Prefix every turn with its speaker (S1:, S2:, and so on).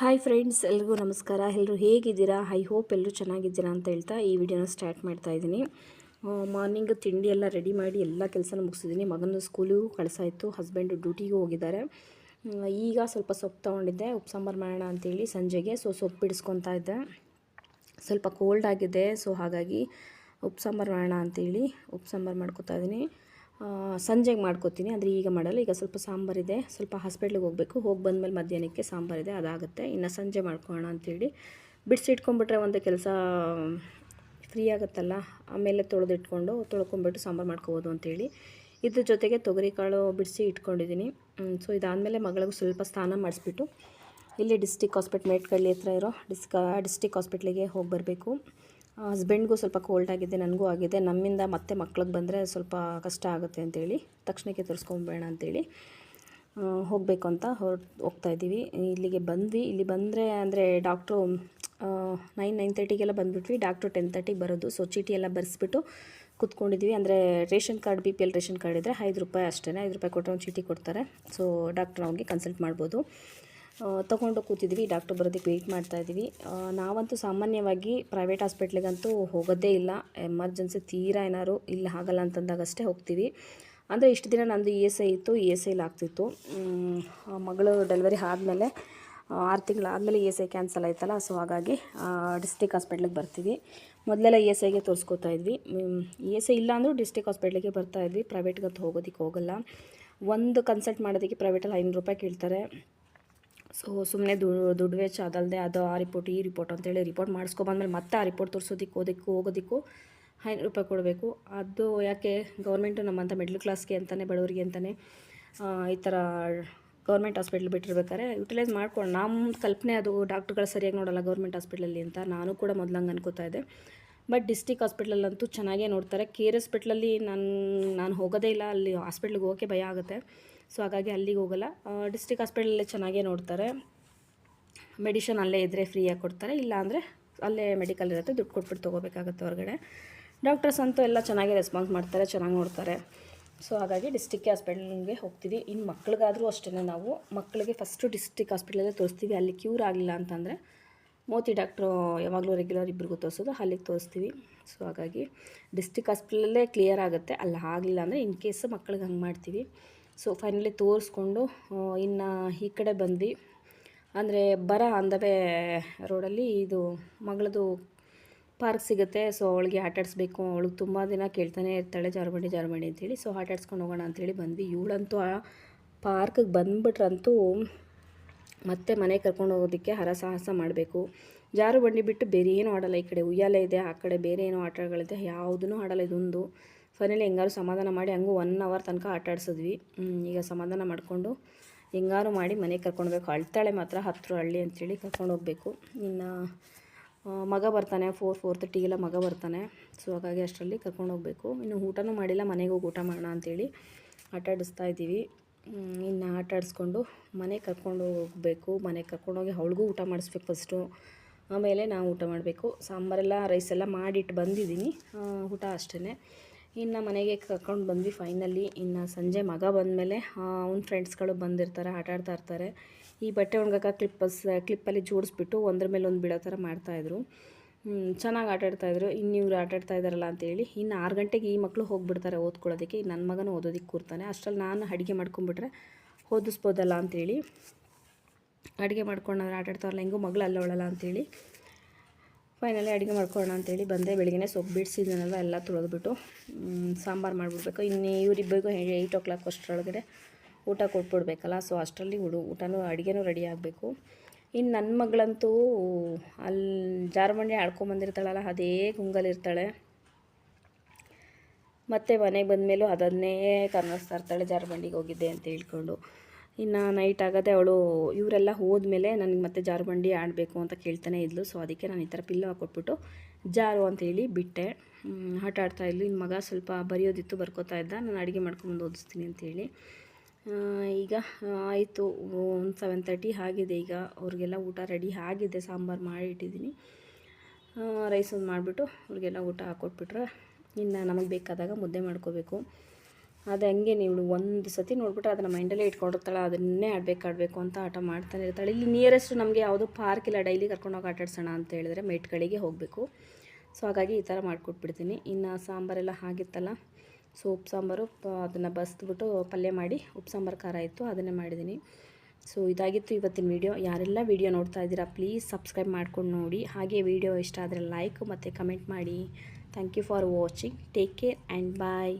S1: Hi friends ಎಲ್ರಿಗೂ ನಮಸ್ಕಾರ. ಎಲ್ಲರೂ ಹೇಗಿದ್ದೀರಾ? ಐ ಹೋಪ್ ಎಲ್ಲರೂ ಚೆನ್ನಾಗಿದ್ದೀರಾ ಅಂತ ಹೇಳ್ತಾ ಈ ವಿಡಿಯೋನ ಸ್ಟಾರ್ಟ್ ಮಾಡ್ತಾ ಇದ್ದೀನಿ. ಮಾರ್ನಿಂಗ್ ತಿಂಡಿ ಎಲ್ಲ ರೆಡಿ ಮಾಡಿ ಎಲ್ಲ ಕೆಲಸನ ಮುಗಿಸಿದ್ದೀನಿ. ಮಗನ ಸ್ಕೂಲಿಗೂ ಕಳಿಸಾಯಿತು ಹಸ್ಬೆಂಡು ಡ್ಯೂಟಿಗೂ ಹೋಗಿದ್ದಾರೆ. ಈಗ ಸ್ವಲ್ಪ ಸೊಪ್ಪು ತೊಗೊಂಡಿದ್ದೆ. ಉಪ್ಪು ಸಾಂಬಾರು ಮಾಡೋಣ ಅಂತೇಳಿ ಸಂಜೆಗೆ ಸೊ ಸೊಪ್ಪು ಬಿಡಿಸ್ಕೊತಾ ಇದ್ದೆ. ಸ್ವಲ್ಪ ಕೋಲ್ಡ್ ಆಗಿದೆ ಸೊ ಹಾಗಾಗಿ ಉಪ್ಪು ಸಾಂಬಾರು ಮಾಡೋಣ ಅಂತೇಳಿ ಉಪ್ಪು ಸಾಂಬಾರು ಮಾಡ್ಕೊತಾ ಇದ್ದೀನಿ. ಸಂಜೆಗೆ ಮಾಡ್ಕೊತೀನಿ. ಅಂದರೆ ಈಗ ಮಾಡಲ್ಲ. ಈಗ ಸ್ವಲ್ಪ ಸಾಂಬಾರಿದೆ ಸ್ವಲ್ಪ ಹಾಸ್ಪಿಟ್ಲಿಗೆ ಹೋಗಬೇಕು. ಹೋಗಿ ಬಂದಮೇಲೆ ಮಧ್ಯಾಹ್ನಕ್ಕೆ ಸಾಂಬಾರಿದೆ ಅದಾಗುತ್ತೆ. ಇನ್ನು ಸಂಜೆ ಮಾಡ್ಕೊಳ್ಳೋಣ ಅಂತೇಳಿ ಬಿಡಿಸಿಟ್ಕೊಂಡ್ಬಿಟ್ರೆ ಒಂದು ಕೆಲಸ ಫ್ರೀ ಆಗುತ್ತಲ್ಲ. ಆಮೇಲೆ ತೊಳೆದಿಟ್ಕೊಂಡು ತೊಳ್ಕೊಂಬಿಟ್ಟು ಸಾಂಬಾರು ಮಾಡ್ಕೋಬೋದು ಅಂತೇಳಿ. ಇದ್ರ ಜೊತೆಗೆ ತೊಗರಿಕಾಳು ಬಿಡಿಸಿ ಇಟ್ಕೊಂಡಿದ್ದೀನಿ ಸೊ ಇದಾದಮೇಲೆ ಮಗಳಿಗೂ ಸ್ವಲ್ಪ ಸ್ನಾನ ಮಾಡಿಸ್ಬಿಟ್ಟು ಇಲ್ಲಿ ಡಿಸ್ಟಿಕ್ ಹಾಸ್ಪಿಟ್ಲ್ ಮೇಟ್ಕಳ್ಳಿ ಹತ್ರ ಇರೋ ಡಿಸ್ಕ, ಡಿಸ್ಟಿಕ್ ಹಾಸ್ಪಿಟ್ಲಿಗೆ ಹೋಗಿ ಬರಬೇಕು. ಹಸ್ಬೆಂಡ್ಗೂ ಸ್ವಲ್ಪ ಕೋಲ್ಡ್ ಆಗಿದೆ, ನನಗೂ ಆಗಿದೆ. ನಮ್ಮಿಂದ ಮತ್ತೆ ಮಕ್ಳಿಗೆ ಬಂದರೆ ಸ್ವಲ್ಪ ಕಷ್ಟ ಆಗುತ್ತೆ ಅಂತೇಳಿ, ತಕ್ಷಣಕ್ಕೆ ತೋರಿಸ್ಕೊಂಬೇಡ ಅಂತೇಳಿ ಹೋಗಬೇಕು ಅಂತ ಹೊರ ಹೋಗ್ತಾ ಇದ್ದೀವಿ. ಇಲ್ಲಿಗೆ ಬಂದ್ವಿ. ಇಲ್ಲಿ ಬಂದರೆ ಅಂದರೆ ಡಾಕ್ಟ್ರು ನೈನ್ ನೈನ್ ತರ್ಟಿಗೆಲ್ಲ ಬಂದುಬಿಟ್ವಿ. ಡಾಕ್ಟ್ರು ಟೆನ್ ತರ್ಟಿಗೆ ಬರೋದು. ಸೊ ಚೀಟಿ ಎಲ್ಲ ಬರೆಸ್ಬಿಟ್ಟು ಕೂತ್ಕೊಂಡಿದ್ವಿ. ಅಂದರೆ ration card B P L ration card ಇದ್ದರೆ ಐದು ರೂಪಾಯಿ ಅಷ್ಟೇ ಐದು ರೂಪಾಯಿ ಕೊಟ್ಟರೆ ಒಂದು ಚೀಟಿ ಕೊಡ್ತಾರೆ. ಸೊ ಡಾಕ್ಟ್ರ್ ಅವ್ನಿಗೆ ಕನ್ಸಲ್ಟ್ ಮಾಡ್ಬೋದು. ತೊಗೊಂಡು ಕೂತಿದ್ವಿ. ಡಾಕ್ಟರ್ ಬರೋದಕ್ಕೆ ವೆಯ್ಟ್ ಮಾಡ್ತಾ ಇದ್ದೀವಿ ನಾವಂತೂ ಸಾಮಾನ್ಯವಾಗಿ ಪ್ರೈವೇಟ್ ಹಾಸ್ಪಿಟ್ಲಿಗಂತೂ ಹೋಗೋದೇ ಇಲ್ಲ. ಎಮರ್ಜೆನ್ಸಿ ತೀರಾ ಏನಾದ್ರು ಇಲ್ಲ ಆಗಲ್ಲ ಅಂತಂದಾಗಷ್ಟೇ ಹೋಗ್ತೀವಿ. ಅಂದರೆ ಇಷ್ಟು ದಿನ ನಂದು ಇ ಎಸ್ ಐ ಇತ್ತು ಇ ಎಸ್ ಐಲಿ ಆಗ್ತಿತ್ತು. ಮಗಳು ಡೆಲಿವರಿ ಆದಮೇಲೆ ಆರು ತಿಂಗಳಾದಮೇಲೆ ಇ ಎಸ್ ಐ ಕ್ಯಾನ್ಸಲ್ ಆಯ್ತಲ್ಲ ಸೊ ಹಾಗಾಗಿ ಡಿಸ್ಟಿಕ್ ಹಾಸ್ಪಿಟ್ಲಿಗೆ ಬರ್ತೀವಿ. ಮೊದಲೆಲ್ಲ ಇ ಎಸ್ ಐಗೆ ತೋರಿಸ್ಕೊತಾ ಇದ್ವಿ. ಇ ಎಸ್ ಐ ಇಲ್ಲ ಅಂದರೂ ಡಿಸ್ಟಿಕ್ ಹಾಸ್ಪಿಟ್ಲಿಗೆ ಬರ್ತಾ ಇದ್ವಿ. ಪ್ರೈವೇಟ್ಗಂತೂ ಹೋಗೋದಕ್ಕೆ ಹೋಗಲ್ಲ. ಒಂದು ಕನ್ಸಲ್ಟ್ ಮಾಡೋದಕ್ಕೆ ಪ್ರೈವೇಟಲ್ಲಿ ಐನೂರು ರೂಪಾಯಿ ಕೇಳ್ತಾರೆ. ಸೊ ಸುಮ್ಮನೆ ದುಡ್ಡು ವೆಚ್ಚ ಅದಲ್ಲದೆ ಅದು ಆ ರಿಪೋರ್ಟ್ ಈ ರಿಪೋರ್ಟ್ ಅಂತೇಳಿ ರಿಪೋರ್ಟ್ ಮಾಡಿಸ್ಕೊಬಂದ್ಮೇಲೆ ಮತ್ತೆ ಆ ರಿಪೋರ್ಟ್ ತೋರಿಸೋದಕ್ಕೆ ಓದಿಕ್ಕೆ, ಹೋಗೋದಕ್ಕೂ ಐನೂರು ರೂಪಾಯಿ ಕೊಡಬೇಕು. ಅದು ಯಾಕೆ ಗೌರ್ಮೆಂಟು ನಮ್ಮಂಥ ಮಿಡ್ಲ್ ಕ್ಲಾಸ್ಗೆ ಅಂತಲೇ ಬಡವರಿಗೆ ಅಂತಲೇ ಈ ಥರ ಗೌರ್ಮೆಂಟ್ ಹಾಸ್ಪಿಟ್ಲ್ ಬಿಟ್ಟಿರ್ಬೇಕಾದ್ರೆ ಯುಟಿಲೈಸ್ ಮಾಡ್ಕೊಂಡು ನಮ್ಮ ಕಲ್ಪನೆ ಅದು ಡಾಕ್ಟ್ರುಗಳು ಸರಿಯಾಗಿ ನೋಡೋಲ್ಲ ಗೌರ್ಮೆಂಟ್ ಹಾಸ್ಪಿಟ್ಲಲ್ಲಿ ಅಂತ ನಾನು ಕೂಡ ಮೊದಲಂಗೆ ಅನ್ಕೋತಾ ಇದ್ದೆ. ಬಟ್ ಡಿಸ್ಟಿಕ್ ಹಾಸ್ಪಿಟ್ಲಲ್ಲಂತೂ ಚೆನ್ನಾಗೇ ನೋಡ್ತಾರೆ. ಕೆ ಆರ್ ಹಾಸ್ಪಿಟ್ಲಲ್ಲಿ ನಾನು ನಾನು ಹೋಗೋದೇ ಇಲ್ಲ. ಅಲ್ಲಿ ಹಾಸ್ಪಿಟ್ಲಿಗೆ ಹೋಗೋಕ್ಕೆ ಭಯ ಆಗುತ್ತೆ. ಸೊ ಹಾಗಾಗಿ ಅಲ್ಲಿಗೆ ಹೋಗಲ್ಲ. ಡಿಸ್ಟಿಕ್ ಹಾಸ್ಪಿಟಲಲ್ಲೇ ಚೆನ್ನಾಗೇ ನೋಡ್ತಾರೆ. ಮೆಡಿಷನ್ ಅಲ್ಲೇ ಇದ್ದರೆ ಫ್ರೀಯಾಗಿ ಕೊಡ್ತಾರೆ. ಇಲ್ಲ ಅಂದರೆ ಅಲ್ಲೇ ಮೆಡಿಕಲ್ ಇರುತ್ತೆ. ದುಡ್ಡು ಕೊಟ್ಬಿಟ್ಟು ತೊಗೋಬೇಕಾಗುತ್ತೆ ಹೊರಗಡೆ. ಡಾಕ್ಟರ್ಸ್ ಅಂತೂ ಎಲ್ಲ ಚೆನ್ನಾಗಿ ರೆಸ್ಪಾನ್ಸ್ ಮಾಡ್ತಾರೆ, ಚೆನ್ನಾಗಿ ನೋಡ್ತಾರೆ. ಸೊ ಹಾಗಾಗಿ ಡಿಸ್ಟಿಕ್ ಹಾಸ್ಪಿಟಲ್ಗೆ ಹೋಗ್ತೀವಿ ಇನ್ನು ಮಕ್ಕಳಿಗಾದರೂ ಅಷ್ಟೇ ನಾವು. ಮಕ್ಕಳಿಗೆ ಫಸ್ಟು ಡಿಸ್ಟಿಕ್ ಹಾಸ್ಪಿಟಲಲ್ಲೇ ತೋರಿಸ್ತೀವಿ. ಅಲ್ಲಿ ಕ್ಯೂರ್ ಆಗಲಿಲ್ಲ ಅಂತಂದರೆ ಮೋತಿ ಡಾಕ್ಟ್ರು ಯಾವಾಗಲೂ ರೆಗ್ಯುಲರ್ ಇಬ್ಬರಿಗೂ ತೋರಿಸೋದು. ಅಲ್ಲಿಗೆ ತೋರಿಸ್ತೀವಿ. ಸೊ ಹಾಗಾಗಿ ಡಿಸ್ಟಿಕ್ ಹಾಸ್ಪಿಟಲಲ್ಲೇ ಕ್ಲಿಯರ್ ಆಗುತ್ತೆ. ಅಲ್ಲಿ ಆಗಲಿಲ್ಲ ಅಂದರೆ ಇನ್ ಕೇಸ್ ಮಕ್ಳಿಗೆ ಹಂಗೆ ಮಾಡ್ತೀವಿ. ಸೊ ಫೈನಲಿ ತೋರಿಸ್ಕೊಂಡು ಇನ್ನು ಈ ಕಡೆ ಬಂದ್ವಿ. ಅಂದರೆ ಬರ ಆನ್ ದ ವೇ ರೋಡಲ್ಲಿ ಇದು ಮಗಳದು ಪಾರ್ಕ್ ಸಿಗುತ್ತೆ. ಸೊ ಅವಳಿಗೆ ಆಟ ಆಡಿಸ್ಬೇಕು. ಅವಳಿಗೆ ತುಂಬ ದಿನ ಕೇಳ್ತಾನೆ ಇರ್ತಾಳೆ, ಜಾರುಬಂಡಿ ಜಾರುಬಂಡಿ ಅಂತೇಳಿ. ಸೊ ಆಟ ಆಡ್ಸ್ಕೊಂಡು ಹೋಗೋಣ ಅಂತೇಳಿ ಬಂದ್ವಿ. ಇವಳಂತೂ ಆ ಪಾರ್ಕಿಗೆ ಬಂದ್ಬಿಟ್ರಂತೂ ಮತ್ತೆ ಮನೆ ಕರ್ಕೊಂಡು ಹೋಗೋದಕ್ಕೆ ಹರಸಾಹಸ ಮಾಡಬೇಕು. ಜಾರು ಬಂಡಿ ಬಿಟ್ಟು ಬೇರೆ ಏನೂ ಆಡೋಲ್ಲ ಈ ಕಡೆ. ಉಯ್ಯಾಲೆ ಇದೆ, ಆ ಕಡೆ ಬೇರೆ ಏನೋ ಆಟಗಳಿದೆ. ಯಾವುದೂ ಆಡಲ್ಲ ಇದೊಂದು. ಫೈನಲಿ ಹೆಂಗಾರು ಸಮಾಧಾನ ಮಾಡಿ ಹಂಗೂ ಒನ್ ಅವರ್ ತನಕ ಆಟಾಡ್ಸಿದ್ವಿ ಈಗ ಸಮಾಧಾನ ಮಾಡಿಕೊಂಡು ಹೆಂಗಾರು ಮಾಡಿ ಮನೆಗೆ ಕರ್ಕೊಂಡೋಗ್ಬೇಕು ಅಳ್ತಾಳೆ ಮಾತ್ರ ಹತ್ತಿರ ಹಳ್ಳಿ ಅಂಥೇಳಿ ಕರ್ಕೊಂಡು ಹೋಗಬೇಕು. ಇನ್ನು ಮಗ ಬರ್ತಾನೆ ಫೋರ್ ಫೋರ್ ತರ್ಟಿಗೆಲ್ಲ ಮಗ ಬರ್ತಾನೆ. ಸೊ ಹಾಗಾಗಿ ಅಷ್ಟರಲ್ಲಿ ಕರ್ಕೊಂಡು ಹೋಗಬೇಕು. ಇನ್ನು ಊಟನೂ ಮಾಡಿಲ್ಲ, ಮನೆಗೆ ಹೋಗಿ ಊಟ ಮಾಡೋಣ ಅಂಥೇಳಿ ಆಟಾಡಿಸ್ತಾ ಇದ್ದೀವಿ. ಇನ್ನು ಆಟ ಆಡಿಸ್ಕೊಂಡು ಮನೆಗೆ ಕರ್ಕೊಂಡು ಹೋಗಬೇಕು. ಮನೆಗೆ ಕರ್ಕೊಂಡೋಗಿ ಅವಳಿಗೂ ಊಟ ಮಾಡಿಸ್ಬೇಕು ಫಸ್ಟು ಆಮೇಲೆ ನಾವು ಊಟ ಮಾಡಬೇಕು. ಸಾಂಬಾರೆಲ್ಲ ರೈಸ್ ಎಲ್ಲ ಮಾಡಿಟ್ಟು ಬಂದಿದ್ದೀನಿ. ಊಟ ಅಷ್ಟೇ ಇನ್ನು ಮನೆಗೆ ಕರ್ಕೊಂಡು ಬಂದ್ವಿ ಫೈನಲಿ ಇನ್ನು ಸಂಜೆ ಮಗ ಬಂದಮೇಲೆ ಅವ್ನ ಫ್ರೆಂಡ್ಸ್ಗಳು ಬಂದಿರ್ತಾರೆ, ಆಟ ಆಡ್ತಾ ಇರ್ತಾರೆ. ಈ ಬಟ್ಟೆ ಒಣಗಕ್ಕ ಕ್ಲಿಪ್ಪಸ್ ಕ್ಲಿಪ್ಪಲ್ಲಿ ಜೋಡಿಸ್ಬಿಟ್ಟು ಒಂದ್ರ ಮೇಲೆ ಒಂದು ಬಿಡೋ ಥರ ಮಾಡ್ತಾಯಿದ್ರು ಚೆನ್ನಾಗಿ ಆಟ ಆಡ್ತಾಯಿದ್ರು ಇನ್ನು ಇವ್ರು ಆಟ ಆಡ್ತಾ ಇದ್ದಾರಲ್ಲ ಅಂತೇಳಿ ಇನ್ನು ಆರು ಗಂಟೆಗೆ ಈ ಮಕ್ಕಳು ಹೋಗ್ಬಿಡ್ತಾರೆ ಓದ್ಕೊಳ್ಳೋದಕ್ಕೆ. ನನ್ನ ಮಗನೂ ಓದೋದಕ್ಕೆ ಕೂರ್ತಾನೆ. ಅಷ್ಟರಲ್ಲಿ ನಾನು ಅಡುಗೆ ಮಾಡ್ಕೊಂಬಿಟ್ರೆ ಓದಿಸ್ಬೋದಲ್ಲ ಅಂತೇಳಿ ಅಡುಗೆ ಮಾಡ್ಕೊಂಡ್ರೆ ಆಟ ಆಡ್ತಾರಲ್ಲ ಹೆಂಗೂ ಮಗಳು ಅಲ್ಲವಳಲ್ಲ ಅಂತೇಳಿ ಫೈನಲಿ ಅಡುಗೆ ಮಾಡ್ಕೊಳ್ಳೋಣ ಅಂತೇಳಿ ಬಂದೆ. ಬೆಳಿಗ್ಗೆ ಸೊಪ್ಪು ಬಿಡಿಸಿದ್ನಲ್ಲ ಎಲ್ಲ ತೊಳೆದ್ಬಿಟ್ಟು ಸಾಂಬಾರು ಮಾಡಿಬಿಡ್ಬೇಕು. ಇನ್ನು ಇವರಿಬ್ಬರಿಗೂ ಏಯ್ಟ್ ಓ ಕ್ಲಾಕ್ ಅಷ್ಟರೊಳಗಡೆ ಊಟ ಕೊಟ್ಬಿಡ್ಬೇಕಲ್ಲ. ಸೊ ಅಷ್ಟರಲ್ಲಿ ಹುಡು ಊಟನೂ, ಅಡುಗೆನೂ ರೆಡಿ ಆಗಬೇಕು. ಇನ್ನು ನನ್ನ ಮಗಳಂತೂ ಅಲ್ಲಿ ಜಾರಬಂಡಿ ಆಡ್ಕೊಂಬಂದಿರ್ತಾಳಲ್ಲ ಅದೇ ಗುಂಗಲಿರ್ತಾಳೆ ಮತ್ತೆ ಮನೆಗೆ ಬಂದಮೇಲೂ ಅದನ್ನೇ ಕರ್ನಿಸ್ತಾ ಇರ್ತಾಳೆ, ಜಾರುಬಂಡಿಗೆ ಹೋಗಿದ್ದೆ ಅಂತ ಹೇಳ್ಕೊಂಡು. ಇನ್ನು ನೈಟ್ ಆಗದೆ ಅವಳು ಇವರೆಲ್ಲ ಹೋದ್ಮೇಲೆ ನನಗೆ ಮತ್ತೆ ಜಾರುಬಂಡಿ ಆಡಬೇಕು ಅಂತ ಕೇಳ್ತಾನೆ ಇದ್ಲು. ಸೊ ಅದಕ್ಕೆ ನಾನು ಈ ಥರ ಪಿಲ್ಲು ಹಾಕ್ಕೊಟ್ಬಿಟ್ಟು ಜಾರು ಅಂತೇಳಿ ಬಿಟ್ಟೆ. ಆಟ ಆಡ್ತಾ ಇದ್ಲು. ಇನ್ನು ಮಗ ಸ್ವಲ್ಪ ಬರೆಯೋದಿತ್ತು, ಬರ್ಕೋತಾ ಇದ್ದ. ನಾನು ಅಡುಗೆ ಮಾಡ್ಕೊಂಡು ಓದಿಸ್ತೀನಿ ಅಂತೇಳಿ ಈಗ ಆಯಿತು, ಒಂದು ಸೆವೆನ್ ತರ್ಟಿ ಆಗಿದೆ ಈಗ. ಅವ್ರಿಗೆಲ್ಲ ಊಟ ರೆಡಿ ಆಗಿದೆ. ಸಾಂಬಾರು ಮಾಡಿ ಇಟ್ಟಿದ್ದೀನಿ ರೈಸ್ ಒಂದು ಮಾಡಿಬಿಟ್ಟು ಅವ್ರಿಗೆಲ್ಲ ಊಟ ಹಾಕ್ಕೊಟ್ಬಿಟ್ರೆ ಇನ್ನು ನಮಗೆ ಬೇಕಾದಾಗ ಮುದ್ದೆ ಮಾಡ್ಕೋಬೇಕು. ಅದು ಹಂಗೆ ನೀವು ಒಂದು ಸತಿ ನೋಡ್ಬಿಟ್ರೆ ಅದನ್ನು ಮೈಂಡಲ್ಲೇ ಇಟ್ಕೊಂಡಿರ್ತಾಳೆ, ಅದನ್ನೇ ಆಡಬೇಕು ಆಡಬೇಕು ಅಂತ ಆಟ ಮಾಡ್ತಾನೆ ಇರ್ತಾಳೆ. ಇಲ್ಲಿ ನಿಯರೆಸ್ಟ್ ನಮಗೆ ಯಾವುದೋ ಪಾರ್ಕ್ ಇಲ್ಲ, ಡೈಲಿ ಕರ್ಕೊಂಡೋಗಿ ಆಟಾಡ್ಸೋಣ ಅಂತ ಹೇಳಿದ್ರೆ ಮೇಟ್ಗಳಿಗೆ ಹೋಗಬೇಕು. ಸೊ ಹಾಗಾಗಿ ಈ ಥರ ಮಾಡಿಕೊಟ್ಬಿಡ್ತೀನಿ. ಇನ್ನು ಸಾಂಬಾರೆಲ್ಲ ಹಾಗಿತ್ತಲ್ಲ ಸೊ ಉಪ್ಪು ಸಾಂಬಾರು ಅದನ್ನು ಬಸ್ದುಬಿಟ್ಟು ಪಲ್ಯ ಮಾಡಿ, ಉಪ್ಪು ಸಾಂಬಾರು ಖಾರ ಇತ್ತು, ಅದನ್ನೇ ಮಾಡಿದ್ದೀನಿ. ಸೊ ಇದಾಗಿತ್ತು ಇವತ್ತಿನ ವೀಡಿಯೋ ಯಾರೆಲ್ಲ ವೀಡಿಯೋ ನೋಡ್ತಾ ಇದ್ದೀರಾ ಪ್ಲೀಸ್ ಸಬ್ಸ್ಕ್ರೈಬ್ ಮಾಡ್ಕೊಂಡು ನೋಡಿ. ಹಾಗೆ ವೀಡಿಯೋ ಇಷ್ಟ ಆದರೆ ಲೈಕ್ ಮತ್ತು ಕಮೆಂಟ್ ಮಾಡಿ. Thank you for watching take care and bye